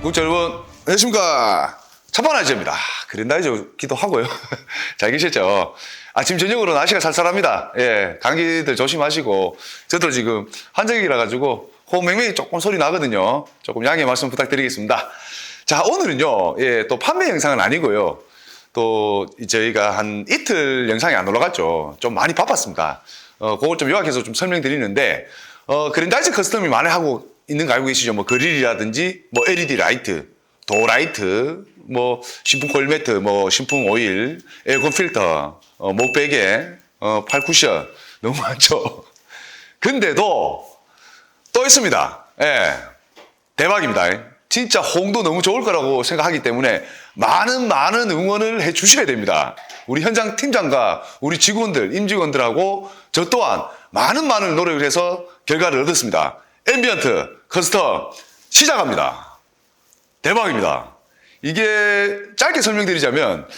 구독자 여러분, 안녕하십니까. 첫번아지입니다 그린다이저 기도 하고요. 잘 계셨죠? 아침, 저녁으로 날씨가 쌀쌀합니다. 예, 감기들 조심하시고, 저도 지금 환절기라 가지고, 호흡 맹맹이 조금 소리 나거든요. 조금 양해 말씀 부탁드리겠습니다. 자, 오늘은요, 예, 또 판매 영상은 아니고요. 또 저희가 한 이틀 영상이 안 올라갔죠. 좀 많이 바빴습니다. 어, 그걸 좀 요약해서 좀 설명드리는데, 어, 그린다이즈 커스텀이 많이 하고 있는 거 알고 계시죠? 뭐 그릴이라든지, 뭐 LED 라이트, 도 라이트, 뭐 신풍 코일 매트, 뭐 신풍 오일, 에어컨 필터, 어, 목베개, 어, 팔 쿠션 너무 많죠. 근데도 또 있습니다. 예. 대박입니다. 진짜 홍도 너무 좋을 거라고 생각하기 때문에 많은 많은 응원을 해 주셔야 됩니다. 우리 현장 팀장과 우리 직원들, 임직원들하고 저 또한 많은 많은 노력을 해서 결과를 얻었습니다. 앰비언트 커스텀 시작합니다. 대박입니다. 이게 짧게 설명드리자면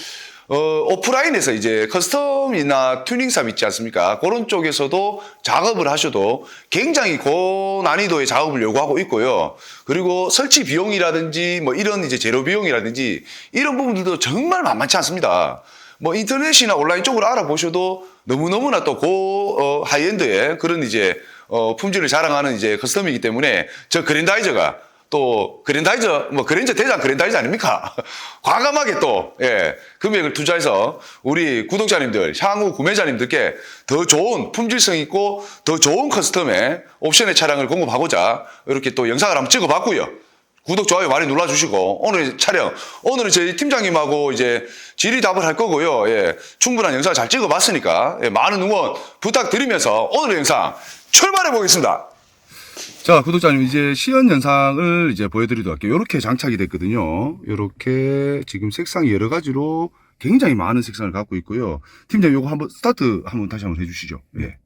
어, 오프라인에서 이제 커스텀이나 튜닝샵 있지 않습니까? 그런 쪽에서도 작업을 하셔도 굉장히 고난이도의 작업을 요구하고 있고요. 그리고 설치 비용이라든지 뭐 이런 이제 재료 비용이라든지 이런 부분들도 정말 만만치 않습니다. 뭐 인터넷이나 온라인 쪽으로 알아보셔도 너무너무나 또고 어, 하이엔드의 그런 이제 어, 품질을 자랑하는 이제 커스텀이기 때문에 저 그랜다이저가 또 그랜다이저 뭐 그랜저 대장 그랜다이저 아닙니까? 과감하게 또 예, 금액을 투자해서 우리 구독자님들 향후 구매자님들께 더 좋은 품질성 있고 더 좋은 커스텀의 옵션의 차량을 공급하고자 이렇게 또 영상을 한번 찍어봤고요. 구독 좋아요 많이 눌러주시고 오늘 촬영 오늘은 저희 팀장님하고 이제 질의답을 할 거고요. 예, 충분한 영상을 잘 찍어봤으니까 예, 많은 응원 부탁드리면서 오늘의 영상 출발해 보겠습니다. 자, 구독자님, 이제 시연 영상을 이제 보여드리도록 할게요. 이렇게 장착이 됐거든요. 이렇게 지금 색상이 여러 가지로 굉장히 많은 색상을 갖고 있고요. 팀장님, 이거 한번 스타트 한번 다시 한번 해주시죠. 예.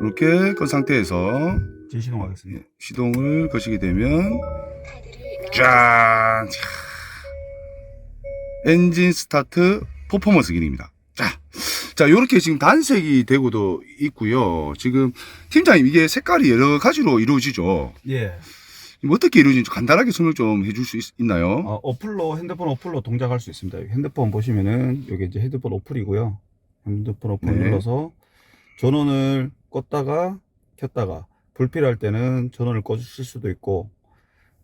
이렇게 건 상태에서 제 시동하겠습니다. 시동을 거시게 되면, 짠! 엔진 스타트 퍼포먼스 기능입니다. 자, 자, 요렇게 지금 단색이 되고도 있고요. 지금 팀장님 이게 색깔이 여러 가지로 이루어지죠. 예. 지금 어떻게 이루어지는지 간단하게 설명 좀 해줄 수 있, 나요 어, 어플로 핸드폰 어플로 동작할 수 있습니다. 여기 핸드폰 보시면은 여기 이제 핸드폰 어플이고요. 핸드폰 어플 네. 눌러서 전원을 껐다가 켰다가 불필요할 때는 전원을 꺼주실 수도 있고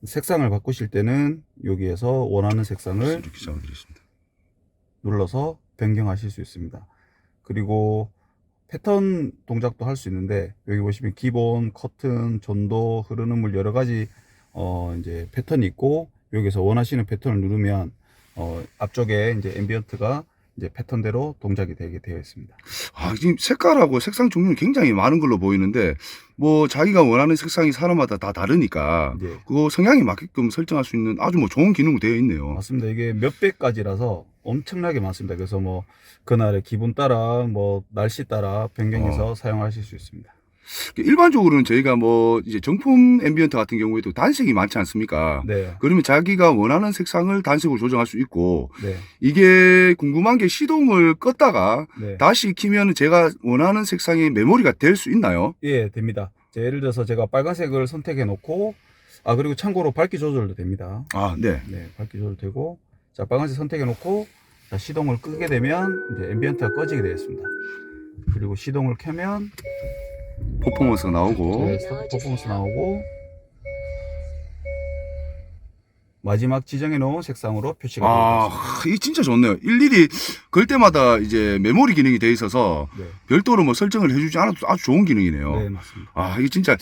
색상을 바꾸실 때는 여기에서 원하는 색상을 이렇게 잡아드리겠습니다. 눌러서 변경하실 수 있습니다. 그리고 패턴 동작도 할 수 있는데 여기 보시면 기본, 커튼, 전도, 흐르는 물 여러 가지 어 이제 패턴이 있고 여기서 원하시는 패턴을 누르면 어 앞쪽에 이제 앰비언트가 이제 패턴대로 동작이 되게 되어 있습니다. 아, 지금 색깔하고 색상 종류는 굉장히 많은 걸로 보이는데, 뭐, 자기가 원하는 색상이 사람마다 다 다르니까, 이제 그거 성향에 맞게끔 설정할 수 있는 아주 뭐 좋은 기능이 되어 있네요. 맞습니다. 이게 몇백 가지라서 엄청나게 많습니다. 그래서 뭐 그날의 기분 따라 뭐 날씨 따라 변경해서 사용하실 수 있습니다. 일반적으로는 저희가 뭐, 이제 정품 앰비언트 같은 경우에도 단색이 많지 않습니까? 네, 그러면 자기가 원하는 색상을 단색으로 조정할 수 있고 네, 이게 궁금한 게 시동을 껐다가 네. 다시 키면 제가 원하는 색상의 메모리가 될 수 있나요? 예, 됩니다. 자, 예를 들어서 제가 빨간색을 선택해 놓고 아 그리고 참고로 밝기 조절도 됩니다. 아, 네. 네, 밝기 조절 되고 자 빨간색 선택해 놓고 자, 시동을 끄게 되면 이제 앰비언트가 꺼지게 되어 있습니다. 그리고 시동을 켜면 퍼포먼스가 나오고. 네, 퍼포먼스 나오고 마지막 지정해 놓은 색상으로 표시가 아, 되어 있습니다. 이게 진짜 좋네요. 일일이 걸 때마다 이제 메모리 기능이 돼 있어서 네, 별도로 뭐 설정을 해주지 않아도 아주 좋은 기능이네요. 네 맞습니다. 아, 이게 진짜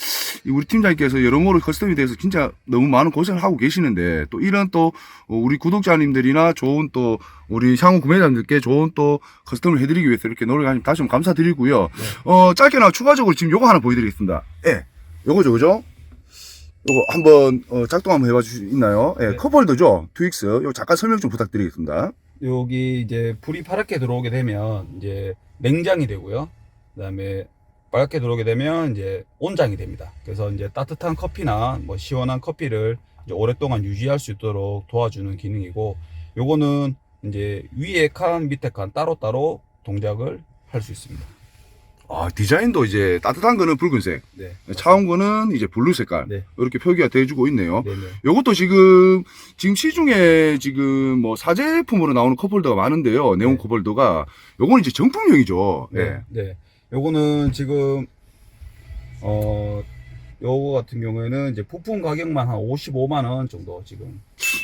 이 우리 팀장님께서 여러모로 커스텀에 대해서 진짜 너무 많은 고생을 하고 계시는데 또 이런 또 어, 우리 구독자님들이나 좋은 또 우리 향후 구매자님들께 좋은 또 커스텀을 해드리기 위해서 이렇게 노력하니 다시 한번 감사드리고요. 네. 어, 짧게나 추가적으로 지금 요거 하나 보여드리겠습니다. 예. 요거죠, 그죠? 요거 한번 어, 작동 한번 해봐 주실 수 있나요? 예, 네. 컵홀더죠, 트윅스. 요 잠깐 설명 좀 부탁드리겠습니다. 여기 이제 불이 파랗게 들어오게 되면 이제 냉장이 되고요. 그다음에 빨갛게 들어오게 되면 이제 온장이 됩니다. 그래서 이제 따뜻한 커피나 뭐 시원한 커피를 이제 오랫동안 유지할 수 있도록 도와주는 기능이고 요거는 이제 위에 칸 밑에 칸 따로따로 동작을 할 수 있습니다. 아, 디자인도 이제 따뜻한 거는 붉은색, 네. 차가운 거는 이제 블루 색깔. 네. 이렇게 표기가 돼주고 있네요. 네네. 요것도 지금, 지금 시중에 지금 뭐 사제품으로 나오는 컵홀더가 많은데요. 네온 네. 컵홀더가. 요거는 이제 정품용이죠. 네. 네. 네. 요거는 지금 어 요거 같은 경우에는 이제 부품 가격만 한 55만 원 정도 지금.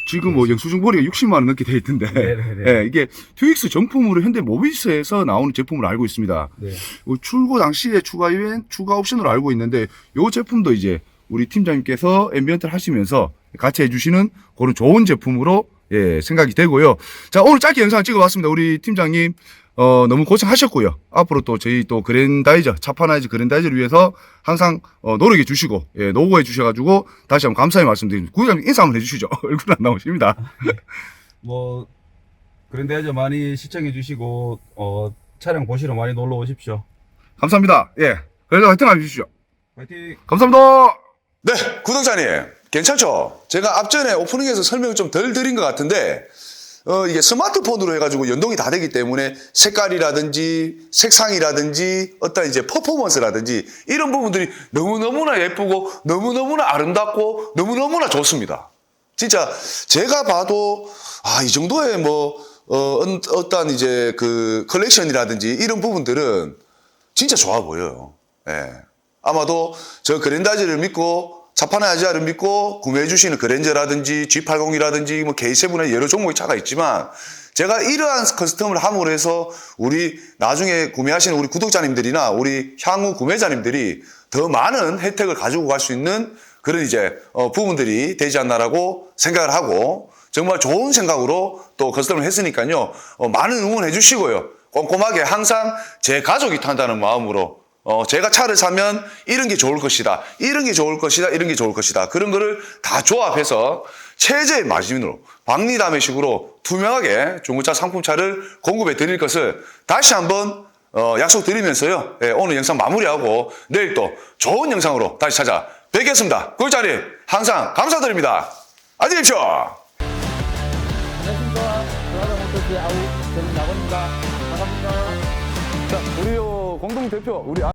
지금 뭐 영수증 보리가 60만 원 넘게 돼 있던데. 네네네. 예, 이게 튜익스 정품으로 현대 모비스에서 나오는 제품으로 알고 있습니다. 네. 요 출고 당시에 추가 이벤 추가 옵션으로 알고 있는데 요 제품도 이제 우리 팀장님께서 앰비언트를 하시면서 같이 해주시는 그런 좋은 제품으로 예 생각이 되고요. 자 오늘 짧게 영상 찍어봤습니다. 우리 팀장님 어 너무 고생하셨고요. 앞으로 또 저희 또 그랜다이저 차파나이저 그랜다이저를 위해서 항상 어, 노력해 주시고 예 노고해 주셔가지고 다시 한번 감사의 말씀 드립니다. 구독자님 인사 한번 해주시죠. 얼굴 안 나오십니다. 뭐 그랜드아이저 많이 시청해 주시고 어 촬영 보시러 많이 놀러 오십시오. 감사합니다. 예 그래도 화이팅 해주시죠. 화이팅! 감사합니다. 네, 구독자님. 괜찮죠? 제가 앞전에 오프닝에서 설명을 좀 덜 드린 것 같은데, 어, 이게 스마트폰으로 해가지고 연동이 다 되기 때문에 색깔이라든지 색상이라든지 어떤 이제 퍼포먼스라든지 이런 부분들이 너무너무나 예쁘고 너무너무나 아름답고 너무너무나 좋습니다. 진짜 제가 봐도 아, 이 정도의 뭐, 어, 어떤 이제 그 컬렉션이라든지 이런 부분들은 진짜 좋아 보여요. 예. 아마도 저 그랜다지를 믿고 자파나 아지아를 믿고 구매해 주시는 그랜저라든지 G80이라든지 뭐 K7의 여러 종목의 차가 있지만 제가 이러한 커스텀을 함으로 해서 우리 나중에 구매하시는 우리 구독자님들이나 우리 향후 구매자님들이 더 많은 혜택을 가지고 갈 수 있는 그런 이제 어, 부분들이 되지 않나라고 생각을 하고 정말 좋은 생각으로 또 커스텀을 했으니까요. 어, 많은 응원해 주시고요. 꼼꼼하게 항상 제 가족이 탄다는 마음으로 어, 제가 차를 사면 이런 게 좋을 것이다. 이런 게 좋을 것이다. 이런 게 좋을 것이다. 그런 거를 다 조합해서 최저의 마진으로 박리담의 식으로 투명하게 중고차 상품차를 공급해 드릴 것을 다시 한번 어, 약속드리면서요. 예, 오늘 영상 마무리하고 내일 또 좋은 영상으로 다시 찾아 뵙겠습니다. 꿀자리 항상 감사드립니다. 안녕히 계십시오. 안녕하십니까. 아우 저는 나건입니다. 반갑습니다. 자, 우리 어, 공동 대표 우리